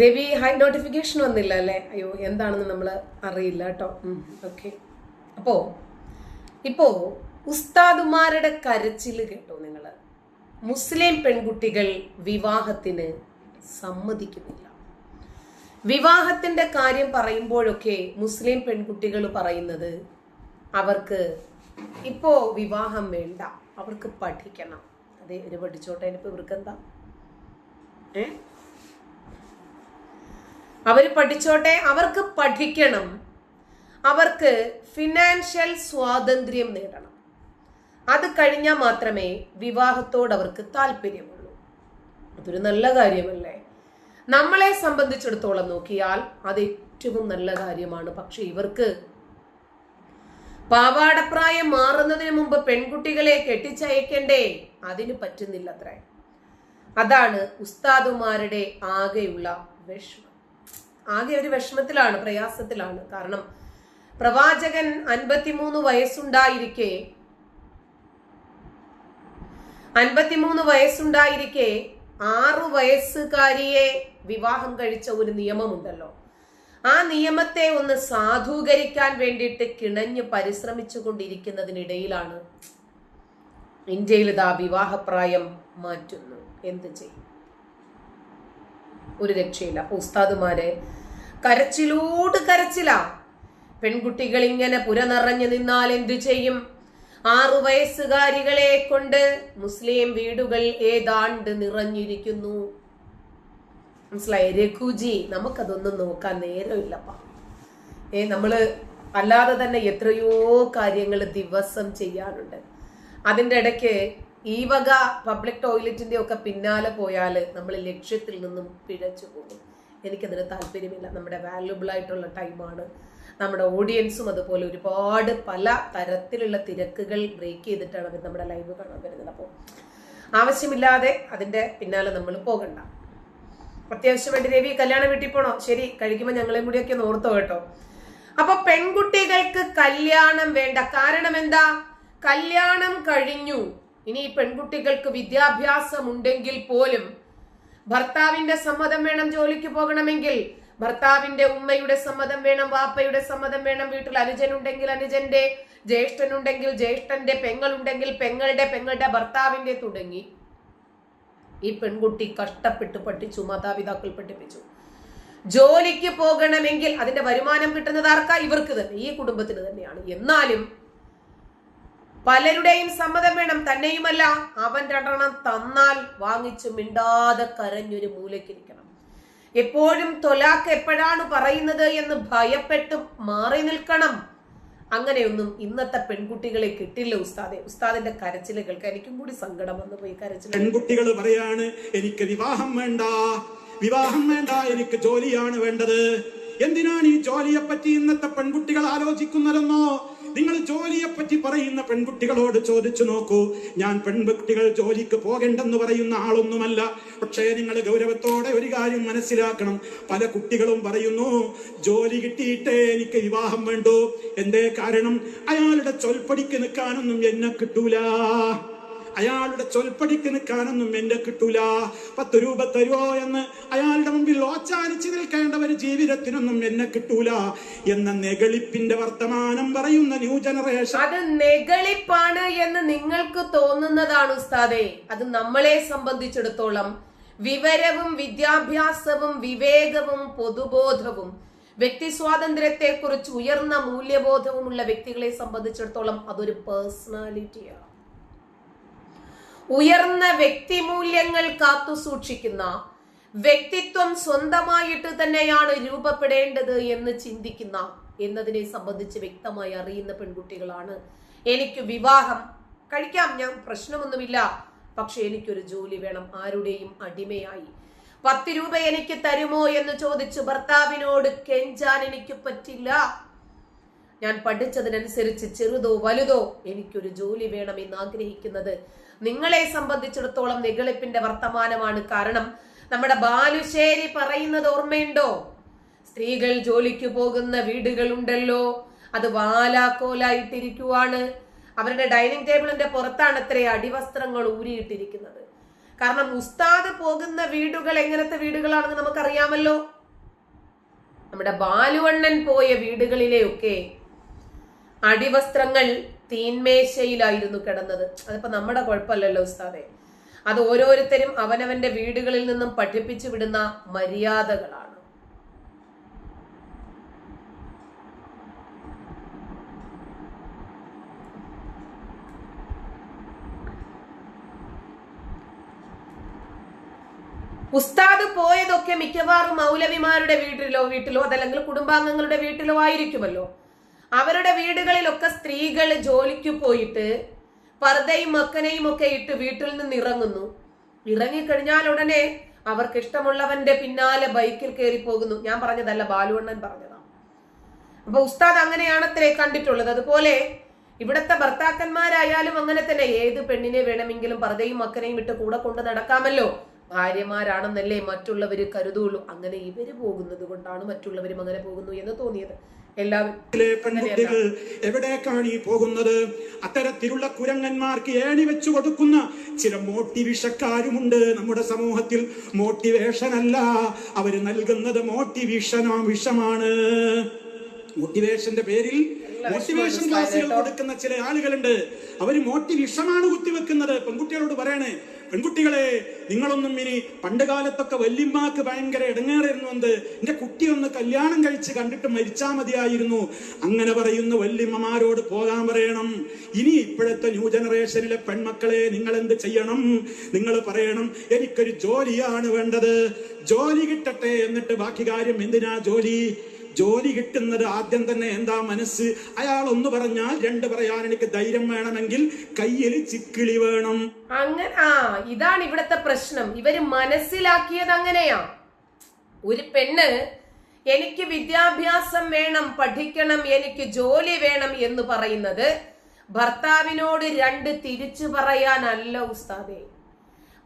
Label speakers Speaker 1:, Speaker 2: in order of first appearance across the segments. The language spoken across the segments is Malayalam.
Speaker 1: രവി ഹൈ നോട്ടിഫിക്കേഷൻ വന്നില്ല അല്ലേ? അയ്യോ എന്താണെന്ന് നമ്മൾ അറിയില്ല കേട്ടോ. ഓക്കെ അപ്പോ ഇപ്പോ ഉസ്താദുമാരുടെ കരച്ചിൽ കേട്ടോ നിങ്ങൾ മുസ്ലിം പെൺകുട്ടികൾ വിവാഹത്തിന് സമ്മതിക്കുന്നില്ല. വിവാഹത്തിന്റെ കാര്യം പറയുമ്പോഴൊക്കെ മുസ്ലിം പെൺകുട്ടികൾ പറയുന്നത് അവർക്ക് ഇപ്പോ വിവാഹം വേണ്ട അവർക്ക് പഠിക്കണം. അതെ ഒരു പഠിച്ചോട്ടെ. ഇനിയിപ്പോ ഇവർക്ക് എന്താ ഏ? അവർ പഠിച്ചോട്ടെ. അവർക്ക് പഠിക്കണം. അവർക്ക് ഫിനാൻഷ്യൽ സ്വാതന്ത്ര്യം നേടണം. അത് കഴിഞ്ഞാൽ മാത്രമേ വിവാഹത്തോട് അവർക്ക് താല്പര്യമുള്ളൂ. അതൊരു നല്ല കാര്യമല്ലേ? നമ്മളെ സംബന്ധിച്ചിടത്തോളം നോക്കിയാൽ അത് ഏറ്റവും നല്ല കാര്യമാണ്. പക്ഷെ ഇവർക്ക് പാവാടപ്രായം മാറുന്നതിന് മുമ്പ് പെൺകുട്ടികളെ കെട്ടിച്ചയക്കണ്ടേ? അതിന് പറ്റുന്നില്ല അത്ര അതാണ് ഉസ്താദുമാരുടെ ആകെയുള്ള വിഷമം. ആകെ ഒരു വിഷമത്തിലാണ് പ്രയാസത്തിലാണ്. കാരണം പ്രവാചകൻ അൻപത്തിമൂന്ന് വയസ്സുണ്ടായിരിക്കെ അൻപത്തിമൂന്ന് വയസ്സുണ്ടായിരിക്കെ ആറു വയസ്സുകാരിയെ വിവാഹം കഴിച്ച ഒരു നിയമമുണ്ടല്ലോ. ആ നിയമത്തെ ഒന്ന് സാധൂകരിക്കാൻ വേണ്ടിയിട്ട് കിണഞ്ഞ് പരിശ്രമിച്ചു കൊണ്ടിരിക്കുന്നതിനിടയിലാണ് ഇന്ത്യയിൽ ഇതാ വിവാഹപ്രായം മാറ്റുന്നു. എന്ത് ചെയ്യും? ഒരു രക്ഷയില്ല. ഉസ്താദുമാരെ കരച്ചിലോട് കരച്ചില. പെൺകുട്ടികൾ ഇങ്ങനെ പുരനിറഞ്ഞു നിന്നാൽ എന്തു ചെയ്യും? ആറു വയസ്സുകാരികളെ കൊണ്ട് മുസ്ലിം വീടുകൾ ഏതാണ്ട് നിറഞ്ഞിരിക്കുന്നു. മനസ്സിലായി? രഘുജി നമുക്കതൊന്നും നോക്കാൻ നേരമില്ലപ്പ. ഏ നമ്മൾ അല്ലാതെ തന്നെ എത്രയോ കാര്യങ്ങൾ ദിവസം ചെയ്യാനുണ്ട് അതിന്റെ ഇടയ്ക്ക് ഈ വക പബ്ലിക് ടോയ്ലറ്റിന്റെ ഒക്കെ പിന്നാലെ പോയാൽ നമ്മൾ ലക്ഷ്യത്തിൽ നിന്നും പിഴച്ചു പോകും. എനിക്കതിന് താല്പര്യമില്ല. നമ്മുടെ വാല്യുബിൾ ആയിട്ടുള്ള ടൈമാണ് നമ്മുടെ ഓഡിയൻസും അതുപോലെ ഒരുപാട് പല തരത്തിലുള്ള തിരക്കുകൾ ബ്രേക്ക് ചെയ്തിട്ടാണ് അവർ നമ്മുടെ ലൈവ് കാണാൻ വരുന്നത്. അപ്പോൾ ആവശ്യമില്ലാതെ അതിന്റെ പിന്നാലെ നമ്മൾ പോകണ്ട. അത്യാവശ്യം വേണ്ടി രവി കല്യാണം വീട്ടിൽ പോണോ? ശരി കഴിക്കുമ്പോൾ ഞങ്ങളെയും കൂടിയൊക്കെ ഓർത്തോ കേട്ടോ. അപ്പൊ പെൺകുട്ടികൾക്ക് കല്യാണം വേണ്ട കാരണം എന്താ? കല്യാണം കഴിഞ്ഞു. ഇനി പെൺകുട്ടികൾക്ക് വിദ്യാഭ്യാസം ഉണ്ടെങ്കിൽ പോലും ഭർത്താവിന്റെ സമ്മതം വേണം ജോലിക്ക് പോകണമെങ്കിൽ ഭർത്താവിന്റെ ഉമ്മയുടെ സമ്മതം വേണം വാപ്പയുടെ സമ്മതം വേണം വീട്ടിൽ അനുജനുണ്ടെങ്കിൽ അനുജന്റെ ജ്യേഷ്ഠനുണ്ടെങ്കിൽ ജ്യേഷ്ഠന്റെ പെങ്ങളുണ്ടെങ്കിൽ പെങ്ങളുടെ പെങ്ങളുടെ ഭർത്താവിന്റെ തുടങ്ങി. ഈ പെൺകുട്ടി കഷ്ടപ്പെട്ട് പഠിച്ചു മാതാപിതാക്കൾ പഠിപ്പിച്ചു. ജോലിക്ക് പോകണമെങ്കിൽ അതിന്റെ വരുമാനം കിട്ടുന്നത് ആർക്കാ? ഇവർക്ക് തന്നെ ഈ കുടുംബത്തിന് തന്നെയാണ്. എന്നാലും പലരുടെയും സമ്മതം വേണം തന്നെയുമല്ല. അവൻ രണ്ടെണ്ണം തന്നാൽ വാങ്ങിച്ചു മിണ്ടാതെ കരഞ്ഞൊരു മൂലക്കിരിക്കണം എപ്പോഴും തൊലാക്ക് എപ്പോഴാണ് പറയുന്നത് എന്ന് ഭയപ്പെട്ട് മാറി നിൽക്കണം. അങ്ങനെയൊന്നും ഇന്നത്തെ പെൺകുട്ടികളെ കിട്ടില്ല ഉസ്താദെ. ഉസ്താദിന്റെ കരച്ചിൽ കേൾക്കാൻ എനിക്കും കൂടി സങ്കടം വന്നു പോയി കരച്ചിൽ
Speaker 2: പെൺകുട്ടികൾ പറയാണ് എനിക്ക് വിവാഹം വേണ്ട. വിവാഹം വേണ്ട എനിക്ക് ജോലിയാണ് വേണ്ടത്. എന്തിനാണ് ഈ ജോലിയെ പറ്റി ഇന്നത്തെ പെൺകുട്ടികൾ ആലോചിക്കുന്നതെന്നോ? നിങ്ങൾ ജോലിയെ പറ്റി പറയുന്ന പെൺകുട്ടികളോട് ചോദിച്ചു നോക്കൂ. ഞാൻ പെൺകുട്ടികൾ ജോലിക്ക് പോകണ്ടെന്ന് പറയുന്ന ആളൊന്നുമല്ല. പക്ഷേ നിങ്ങൾ ഗൗരവത്തോടെ ഒരു കാര്യം മനസ്സിലാക്കണം. പല കുട്ടികളും പറയുന്നു ജോലി കിട്ടിയിട്ടേ എനിക്ക് വിവാഹം വേണ്ടു. എന്തേ കാരണം? അയാളുടെ ചൊൽപ്പടിക്ക് നിൽക്കാനൊന്നും എന്നെ കിട്ടൂല. അയാളുടെ ചൊൽപ്പടിക്ക് നിൽക്കാനൊന്നും എന്റെ കിട്ടൂല. പത്ത് രൂപ തരുമോ എന്ന് അയാളുടെ മുമ്പിൽ ഓച്ചാനിച്ച് നിൽക്കേണ്ട ഒരു ജീവിതത്തിനൊന്നും എന്നെ കിട്ടൂല. എന്ന നെഗളിപ്പിന്റെ വർത്തമാനം പറയുന്ന ന്യൂ ജനറേഷൻ
Speaker 1: അത് നെഗളിപ്പാണ് എന്ന് നിങ്ങൾക്ക് തോന്നുന്നതാണ് ഉസ്താദേ. അത് നമ്മളെ സംബന്ധിച്ചിടത്തോളം വിവരവും വിദ്യാഭ്യാസവും വിവേകവും പൊതുബോധവും വ്യക്തി സ്വാതന്ത്ര്യത്തെക്കുറിച്ച് ഉയർന്ന മൂല്യബോധവുമുള്ള വ്യക്തികളെ സംബന്ധിച്ചിടത്തോളം അതൊരു പേഴ്സണാലിറ്റിയാണ് ഉയർന്ന വ്യക്തിമൂല്യങ്ങൾ കാത്തു സൂക്ഷിക്കുന്ന വ്യക്തിത്വം സ്വന്തമായിട്ട് തന്നെയാണ് രൂപപ്പെടേണ്ടത് എന്ന് ചിന്തിക്കുന്ന എന്നതിനെ സംബന്ധിച്ച് വ്യക്തമായി അറിയുന്ന പെൺകുട്ടികളാണ്. എനിക്ക് വിവാഹം കഴിക്കാം ഞാൻ പ്രശ്നമൊന്നുമില്ല. പക്ഷെ എനിക്കൊരു ജോലി വേണം ആരുടെയും അടിമയായി. പത്ത് രൂപ എനിക്ക് തരുമോ എന്ന് ചോദിച്ച് ഭർത്താവിനോട് കെഞ്ചാൻ എനിക്ക് പറ്റില്ല. ഞാൻ പഠിച്ചതിനനുസരിച്ച് ചെറുതോ വലുതോ എനിക്കൊരു ജോലി വേണം എന്ന് ആഗ്രഹിക്കുന്നത് നിങ്ങളെ സംബന്ധിച്ചിടത്തോളം നികളിപ്പിന്റെ വർത്തമാനമാണ് കാരണം നമ്മുടെ ബാലുശ്ശേരി പറയുന്നത് ഓർമ്മയുണ്ടോ? സ്ത്രീകൾ ജോലിക്ക് പോകുന്ന വീടുകളുണ്ടല്ലോ. അത് വാലാക്കോലായിട്ടിരിക്കുവാണ്. അവരുടെ ഡൈനിങ് ടേബിളിന്റെ പുറത്താണ് അത്രേ അടിവസ്ത്രങ്ങൾ ഊരിയിട്ടിരിക്കുന്നത്. കാരണം ഉസ്താദ് പോകുന്ന വീടുകൾ എങ്ങനത്തെ വീടുകളാണെന്ന് നമുക്കറിയാമല്ലോ. നമ്മുടെ ബാലുവണ്ണൻ പോയ വീടുകളിലെയൊക്കെ അടിവസ്ത്രങ്ങൾ തീന്മേശയിലായിരുന്നു കിടന്നത്. അതിപ്പോ നമ്മുടെ കുഴപ്പമല്ലല്ലോ ഉസ്താദെ. അത് ഓരോരുത്തരും അവനവന്റെ വീടുകളിൽ നിന്നും പഠിപ്പിച്ചു വിടുന്ന മര്യാദകളാണ്. ഉസ്താദ് പോയതൊക്കെ മിക്കവാറും മൗലവിമാരുടെ വീട്ടിലോ വീട്ടിലോ അതല്ലെങ്കിൽ കുടുംബാംഗങ്ങളുടെ വീട്ടിലോ ആയിരിക്കുമല്ലോ. അവരുടെ വീടുകളിലൊക്കെ സ്ത്രീകൾ ജോലിക്ക് പോയിട്ട് പർദ്ദയും മക്കനെയും ഒക്കെ ഇട്ട് വീട്ടിൽ നിന്ന് ഇറങ്ങുന്നു. ഇറങ്ങിക്കഴിഞ്ഞാൽ ഉടനെ അവർക്ക് ഇഷ്ടമുള്ളവന്റെ പിന്നാലെ ബൈക്കിൽ കയറി പോകുന്നു. ഞാൻ പറഞ്ഞതല്ല ബാലുവണ്ണൻ പറഞ്ഞതാണ് അപ്പൊ ഉസ്താദ് അങ്ങനെയാണത്രേ കണ്ടിട്ടുള്ളത്. അതുപോലെ ഇവിടത്തെ ഭർത്താക്കന്മാരായാലും അങ്ങനെ തന്നെ ഏത് പെണ്ണിനെ വേണമെങ്കിലും പർദ്ദയും മക്കനെയും ഇട്ട് കൂടെ കൊണ്ട് നടക്കാമല്ലോ. ഭാര്യമാരാണെന്നല്ലേ മറ്റുള്ളവർ കരുതുള്ളൂ. അങ്ങനെ ഇവർ പോകുന്നത് കൊണ്ടാണ് മറ്റുള്ളവരും അങ്ങനെ പോകുന്നു എന്ന് തോന്നിയത്.
Speaker 2: പെൺകുട്ടികൾ എവിടേക്കാണ് ഈ പോകുന്നത്? അത്തരത്തിലുള്ള കുരങ്ങന്മാർക്ക് ഏണി വെച്ചു കൊടുക്കുന്ന ചില മോട്ടിവിഷക്കാരുമുണ്ട് നമ്മുടെ സമൂഹത്തിൽ. മോട്ടിവേഷൻ അല്ല അവർ നൽകുന്നത് മോട്ടിവേഷനോ വിഷമാണ്. മോട്ടിവേഷന്റെ പേരിൽ മോട്ടിവേഷൻ ക്ലാസ്സുകൾ കൊടുക്കുന്ന ചില ആളുകളുണ്ട്. അവർ മോട്ടിവിഷമാണ് കുത്തിവെക്കുന്നത്. പെൺകുട്ടികളോട് പറയണേ പെൺകുട്ടികളെ നിങ്ങളൊന്നും ഇനി പണ്ട് കാലത്തൊക്കെ വല്യമ്മാക്ക് ഭയങ്കര ഇടങ്ങേറായിരുന്നു എന്ത്? എന്റെ കുട്ടി ഒന്ന് കല്യാണം കഴിച്ച് കണ്ടിട്ട് മരിച്ചാ മതിയായിരുന്നു. അങ്ങനെ പറയുന്ന വല്യമ്മമാരോട് പോകാൻ പറയണം. ഇനി ഇപ്പോഴത്തെ ന്യൂ ജനറേഷനിലെ പെൺമക്കളെ നിങ്ങൾ എന്ത് ചെയ്യണം? നിങ്ങൾ പറയണം എനിക്കൊരു ജോലിയാണ് വേണ്ടത്. ജോലി കിട്ടട്ടെ എന്നിട്ട് ബാക്കി കാര്യം എന്തിനാ ജോലി? ജോലി കിട്ടുന്നത് ആദ്യം തന്നെ എന്താ മനസ്സ്? അയാൾ ഒന്ന് പറഞ്ഞാൽ രണ്ട് പറയാൻ എനിക്ക് ധൈര്യം വേണമെങ്കിൽ കയ്യിൽ ചിക്കിളി വേണം.
Speaker 1: അങ്ങനെ ആ ഇതാണ് ഇവിടത്തെ പ്രശ്നം. ഇവർ മനസ്സിലാക്കിയത് അങ്ങനെയാ. ഒരു പെണ്ണ് എനിക്ക് വിദ്യാഭ്യാസം വേണം പഠിക്കണം എനിക്ക് ജോലി വേണം എന്ന് പറയുന്നത് ഭർത്താവിനോട് രണ്ട് തിരിച്ചു പറയാനല്ല ഉസ്താദേ.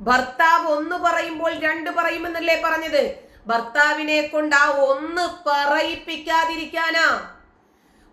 Speaker 1: ഭർത്താവ് ഒന്ന് പറയുമ്പോൾ രണ്ട് പറയുമെന്നല്ലേ പറഞ്ഞത്? ഭർത്താവിനെ കൊണ്ട് ആ ഒന്ന് പറയിപ്പിക്കാതിരിക്കാനാ.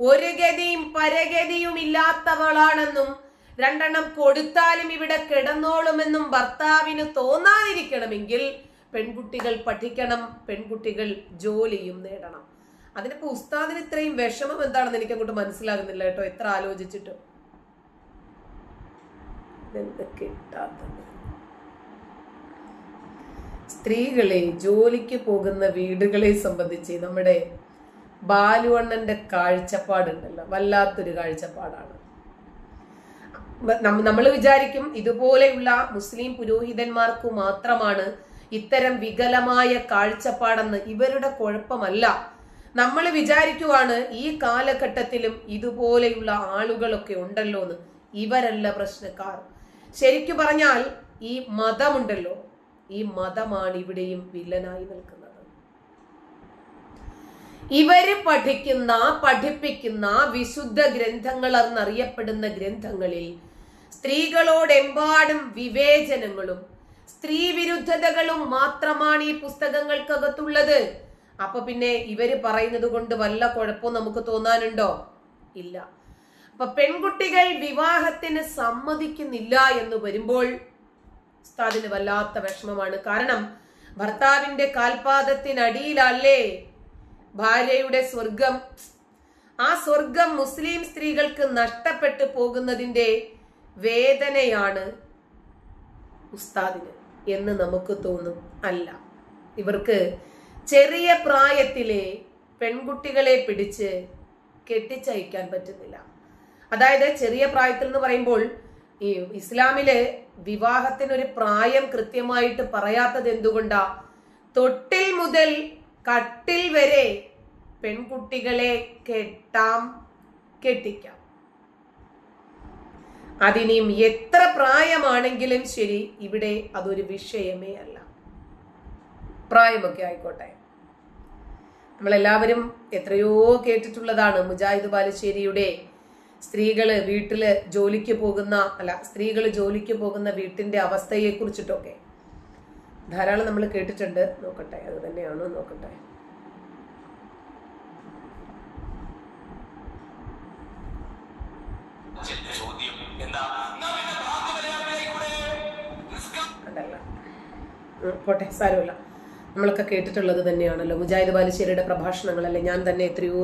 Speaker 1: ഒരു ഗതിയും പരഗതിയും ഇല്ലാത്തവളാണെന്നും രണ്ടെണ്ണം കൊടുത്താലും ഇവിടെ കിടന്നോളുമെന്നും ഭർത്താവിന് തോന്നാതിരിക്കണമെങ്കിൽ പെൺകുട്ടികൾ പഠിക്കണം പെൺകുട്ടികൾ ജോലിയും നേടണം. അതിനിപ്പോ ഉസ്താദിന് ഇത്രയും വിഷമം എന്താണെന്ന് എനിക്ക് അങ്ങോട്ട് മനസ്സിലാകുന്നില്ല കേട്ടോ എത്ര ആലോചിച്ചിട്ടും. എന്തൊക്കെ കിട്ടാത്തത് സ്ത്രീകളെ ജോലിക്ക് പോകുന്ന വീടുകളെ സംബന്ധിച്ച് നമ്മുടെ ബാലുവണ്ണന്റെ കാഴ്ചപ്പാടുണ്ടല്ലോ. വല്ലാത്തൊരു കാഴ്ചപ്പാടാണ്. നമ്മൾ വിചാരിക്കും ഇതുപോലെയുള്ള മുസ്ലിം പുരോഹിതന്മാർക്ക് മാത്രമാണ് ഇത്തരം വികലമായ കാഴ്ചപ്പാടെന്ന്. ഇവരുടെ കുഴപ്പമല്ല. നമ്മൾ വിചാരിക്കുവാണ് ഈ കാലഘട്ടത്തിലും ഇതുപോലെയുള്ള ആളുകളൊക്കെ ഉണ്ടല്ലോ എന്ന് ഇവരല്ല പ്രശ്നക്കാർ. ശരിക്കു പറഞ്ഞാൽ ഈ മതമുണ്ടല്ലോ. ഈ മതമാണ് ഇവിടെയും വില്ലനായി നിൽക്കുന്നത്. ഇവർ പഠിക്കുന്ന പഠിപ്പിക്കുന്ന വിശുദ്ധ ഗ്രന്ഥങ്ങൾ എന്നറിയപ്പെടുന്ന ഗ്രന്ഥങ്ങളിൽ സ്ത്രീകളോടെമ്പാടും വിവേചനങ്ങളും സ്ത്രീ വിരുദ്ധതകളും മാത്രമാണ് ഈ പുസ്തകങ്ങൾക്കകത്തുള്ളത്. അപ്പൊ പിന്നെ ഇവർ പറയുന്നത് കൊണ്ട് വല്ല കുഴപ്പവും നമുക്ക് തോന്നാനുണ്ടോ? ഇല്ല. അപ്പൊ പെൺകുട്ടികൾ വിവാഹത്തിന് സമ്മതിക്കുന്നില്ല എന്ന് വരുമ്പോൾ ഉസ്താദിന് വല്ലാത്ത വിഷമമാണ്. കാരണം ഭർത്താവിന്റെ കാൽപാദത്തിനടിയിലല്ലേ ഭാര്യയുടെ സ്വർഗം? ആ സ്വർഗം മുസ്ലിം സ്ത്രീകൾക്ക് നഷ്ടപ്പെട്ടു പോകുന്നതിന്റെ വേദനയാണ് ഉസ്താദിന് എന്ന് നമുക്ക് തോന്നും അല്ല. ഇവർക്ക് ചെറിയ പ്രായത്തിലെ പെൺകുട്ടികളെ പിടിച്ച് കെട്ടിച്ചയക്കാൻ പറ്റുന്നില്ല. അതായത് ചെറിയ പ്രായത്തിൽ എന്ന് പറയുമ്പോൾ ഈ ഇസ്ലാമിലെ വിവാഹത്തിനൊരു പ്രായം കൃത്യമായിട്ട് പറയാത്തത് എന്തുകൊണ്ടാ? തൊട്ടിൽ മുതൽ കട്ടിൽ വരെ പെൺകുട്ടികളെ കെട്ടാം കെട്ടിക്കാം. അതിനിയും എത്ര പ്രായമാണെങ്കിലും ശരി ഇവിടെ അതൊരു വിഷയമേ അല്ല. പ്രായമൊക്കെ ആയിക്കോട്ടെ. നമ്മളെല്ലാവരും എത്രയോ കേട്ടിട്ടുള്ളതാണ് മുജാഹിദ് ബാലുശ്ശേരിയുടെ സ്ത്രീകൾ വീട്ടിൽ ജോലിക്ക് പോകുന്ന അല്ല സ്ത്രീകൾ ജോലിക്ക് പോകുന്ന വീട്ടിന്റെ അവസ്ഥയെ കുറിച്ചിട്ടൊക്കെ ധാരാളം നമ്മൾ കേട്ടിട്ടുണ്ട്. നോക്കട്ടെ അത് തന്നെയാണോ നോക്കട്ടെ. പോട്ടെ സാരമില്ല. നമ്മളൊക്കെ കേട്ടിട്ടുള്ളത് തന്നെയാണല്ലോ. മുജാഹിദ് ബാലുശ്ശേരിയുടെ പ്രഭാഷണങ്ങളല്ലേ? ഞാൻ തന്നെ എത്രയോ